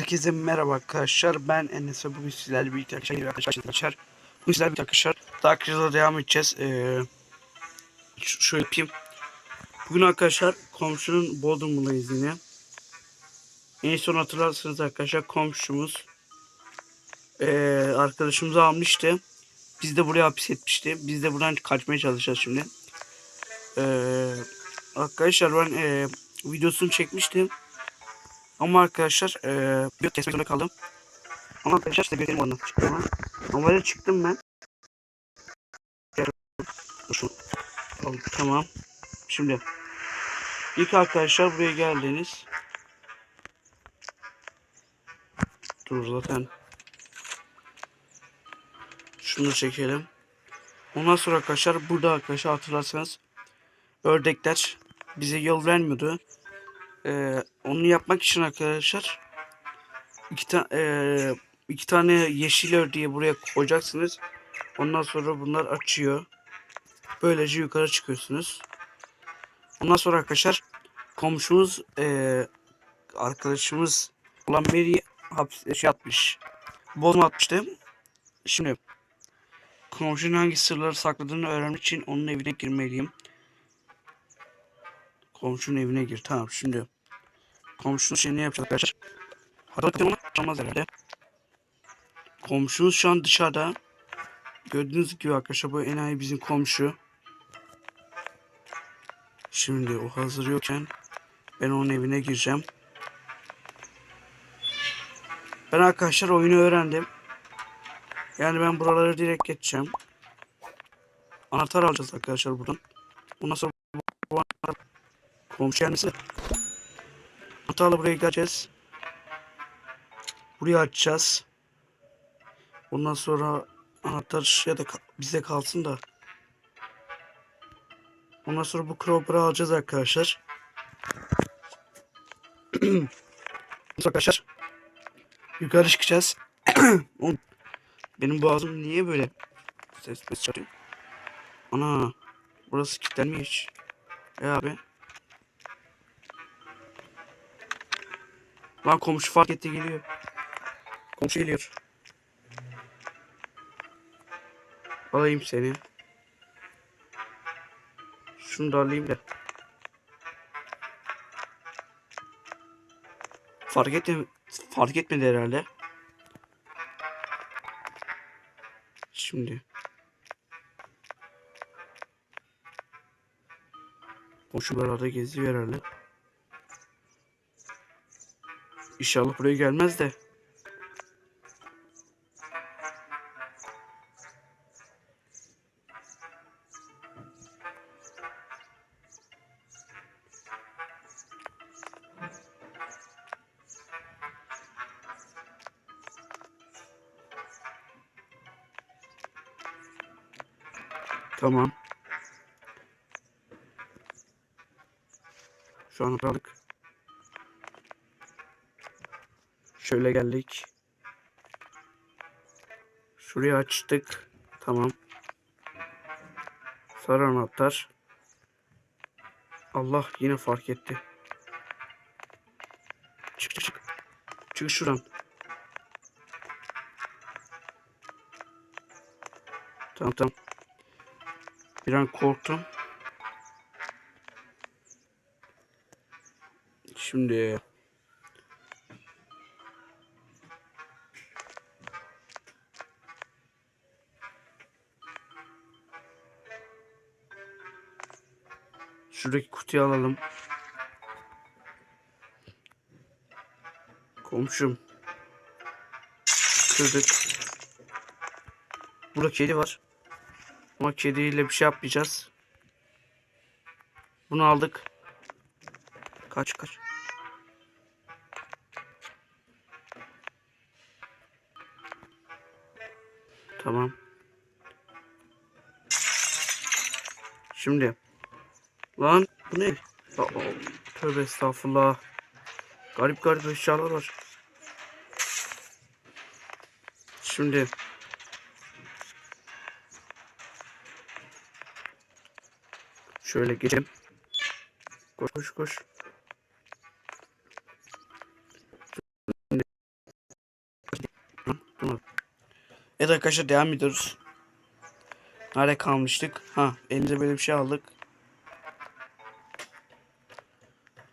Herkese merhaba arkadaşlar. Ben Enes ve bugün sizlerle birlikte arkadaşlar. Bugün sizlerle birlikte arkadaşlar. Daha arkadaşlar devam edeceğiz. Ee, şöyle yapayım. Bugün arkadaşlar komşunun bodrumundayız yine. En son hatırlarsınız arkadaşlar komşumuz ee, arkadaşımızı almıştı. Biz de buraya hapis etmişti. Biz de buradan kaçmaya çalışacağız şimdi. Ee, arkadaşlar ben ee, videosunu çekmiştim. Ama arkadaşlar eee bir kesmek zorunda kaldım. Ama arkadaşlar size göstereyim oradan. Ama böyle çıktım ben. Tamam. Şimdi. İlk arkadaşlar buraya geldiniz. Dur zaten. Şunu çekelim. Ondan sonra arkadaşlar burada arkadaşlar hatırlarsanız ördekler bize yol vermiyordu. Ee, onu yapmak için arkadaşlar iki, ta ee, iki tane yeşil ördeği buraya koyacaksınız. Ondan sonra bunlar açıyor. Böylece yukarı çıkıyorsunuz. Ondan sonra arkadaşlar komşumuz ee, arkadaşımız olan Mary hapis şey atmış. Bozma atmıştı. Şimdi komşunun hangi sırları sakladığını öğrenmek için onun evine girmeliyim. Komşunun evine gir. Tamam şimdi. Komşunun şeyini ne yapacağız arkadaşlar? Ama çalmaz herhalde. Komşumuz şu an dışarıda. Gördüğünüz gibi arkadaşlar bu enayi bizim komşu. Şimdi o hazır yokken ben onun evine gireceğim. Ben arkadaşlar oyunu öğrendim. Yani ben buraları direkt geçeceğim. Anahtar alacağız arkadaşlar buradan. Ondan sonra bu anahtar komşu kendisi. Anahtarla buraya geleceğiz. Burayı açacağız. Ondan sonra anahtar ya da bize kalsın da. Ondan sonra bu crowbar'ı alacağız arkadaşlar. arkadaşlar yukarı çıkacağız. Benim boğazım niye böyle ses ses çıkarıyor? Ana burası kilitlenmiş. E abi. Lan komşu fark etti geliyor. Komşu geliyor. Alayım seni. Şunu da alayım da. Fark etme fark etmedi herhalde. Şimdi. Komşu buralarda geziyor herhalde. İnşallah buraya gelmez de. Tamam. Şu an aldık. Şöyle geldik. Şurayı açtık. Tamam. Sarı anahtar. Allah yine fark etti. Çık çık çık. Çık şuradan. Tamam tamam. Bir an korktum. Şimdi Şuradaki kutuyu alalım. Komşum. Kırdık. Burada kedi var. Ama kediyle bir şey yapmayacağız. Bunu aldık. Kaç kaç. Tamam. Şimdi. Lan bu ne? Oh. Tövbe estağfurullah. Garip garip eşyalar var. Şimdi Şöyle geçelim. Koş koş koş. Evet arkadaşlar devam ediyoruz. Nerede kalmıştık? Ha elinde böyle bir şey aldık.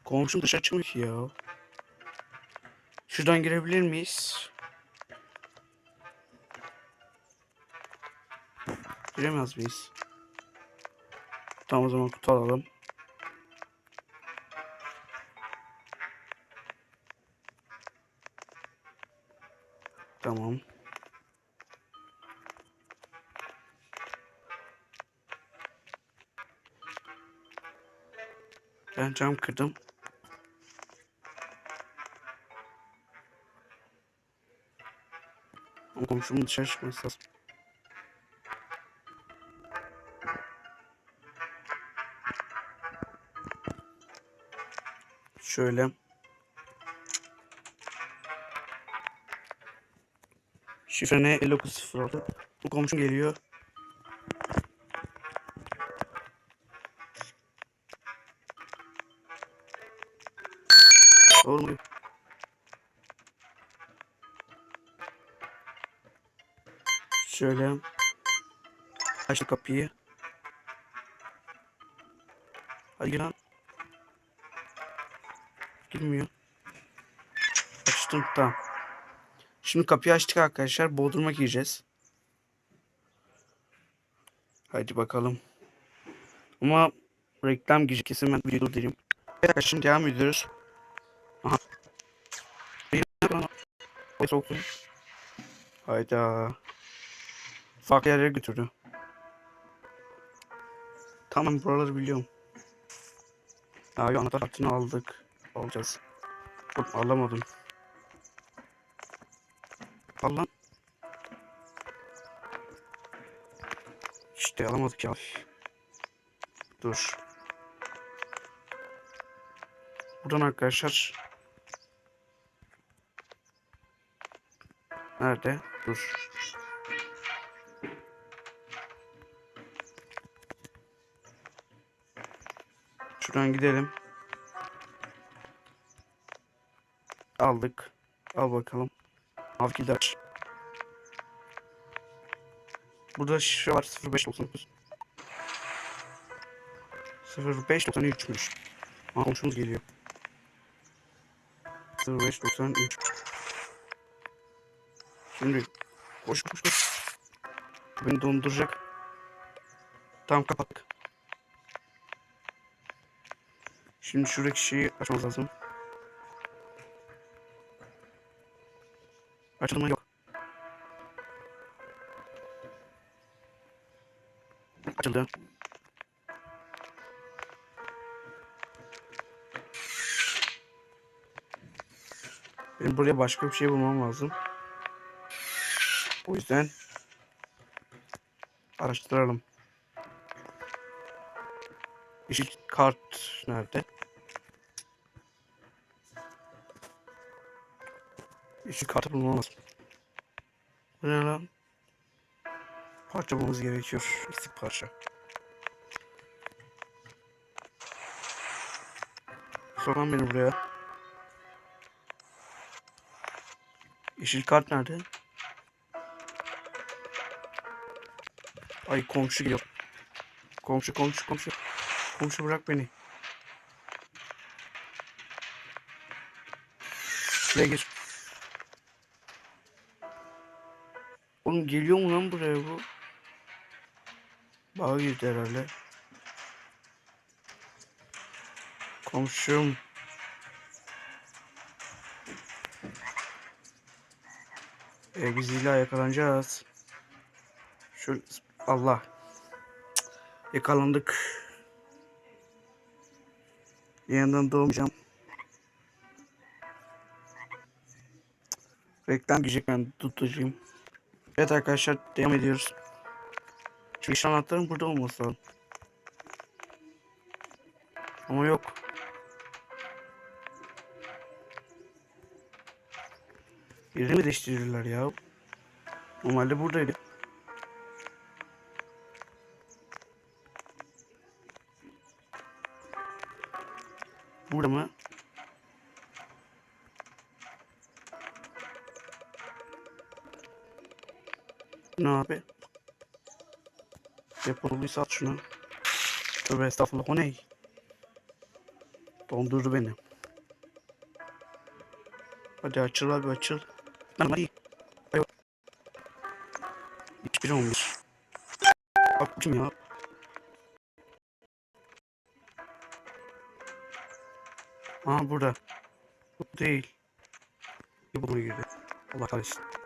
Komşum dışarı çıkmış ya. Şuradan girebilir miyiz? Giremez miyiz? Tamam o zaman kutu alalım. Tamam. Ben cam kırdım. Komşumun dışarı çıkması lazım. Şöyle. Şifre ne? 5906. Bu komşum geliyor. Şöyle. Açtı kapıyı. Hadi lan. Girmiyor. Açtım tamam. Şimdi kapıyı açtık arkadaşlar. Bodrum'a gireceğiz. Hadi bakalım. Ama reklam girecek kesin ben videoda değilim. Evet şimdi devam ediyoruz. Aha. Hayda. Farklı yerlere götürdü. Tamam buraları biliyorum. Abi anahtar kartını aldık. Alacağız. Hop, alamadım. Al. İşte alamadık ya. Dur. Buradan arkadaşlar. Nerede? Dur. Şuradan gidelim. Aldık. Al bakalım. Al gider. Burada şifre var 0599. 0593'müş. Aa komşumuz geliyor. 0593. Şimdi koş koş koş. Beni donduracak. Tamam kapattık. Şimdi şuradaki şeyi açmamız lazım. Açılma yok. Açıldı. Benim buraya başka bir şey bulmam lazım. O yüzden araştıralım. Yeşil kart nerede? Yeşil kartı bulmam lazım. Bu ne lan? Parça bulmamız gerekiyor. Eksik parça. Soran beni buraya. Yeşil kart nerede? Ay komşu geliyor. Komşu komşu komşu. Komşu bırak beni. Şuraya gir. Oğlum geliyor mu lan buraya bu? Bağa girdi herhalde. Komşum. E, biz illa yakalanacağız. Şu Allah. Cık, Yakalandık. Yeniden doğmayacağım. Reklam girecek ben tutacağım. Evet arkadaşlar devam ediyoruz. Çünkü şu anahtarın burada olması lazım. Ama yok. Yerini mi değiştirirler ya? Normalde buradaydı. Burada mı? Ne abi? Depoluysa at şunu. Tövbe estağfurullah o ne? Dondurdu beni. Hadi açıl abi açıl. Lan hadi. Hadi. Hiçbir olmuş. Bak kim ya? Aa burada. Bu değil. Bir buna girdi. Allah kahretsin.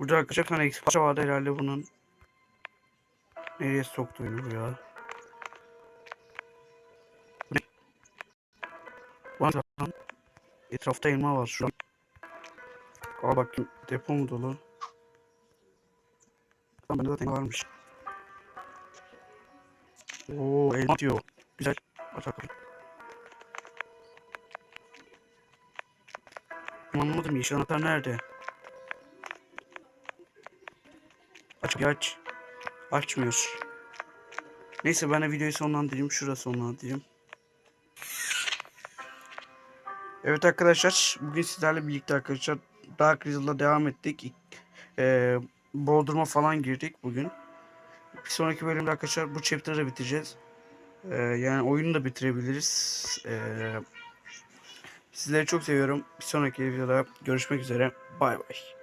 Burada arkadaşlar tane eksik parça vardı herhalde bunun. Nereye soktuğunu ya. Bu ne? Etrafta elma var şu an. Aa bakayım depo mu dolu? Tamam bende zaten varmış. Oo elma diyor. Güzel. Aç bakalım. Anlamadım yeşil anahtar nerede? Aç bir aç. Açmıyor. Neyse ben de videoyu sonlandırayım. Şurası sonlandırayım. Evet arkadaşlar. Bugün sizlerle birlikte arkadaşlar Dark Rizzle'da devam ettik. İlk, eee Boğdurma falan girdik bugün. Bir sonraki bölümde arkadaşlar bu chapter'ı bitireceğiz. Eee, yani oyunu da bitirebiliriz. Eee sizleri çok seviyorum. Bir sonraki videoda görüşmek üzere. Bay bay.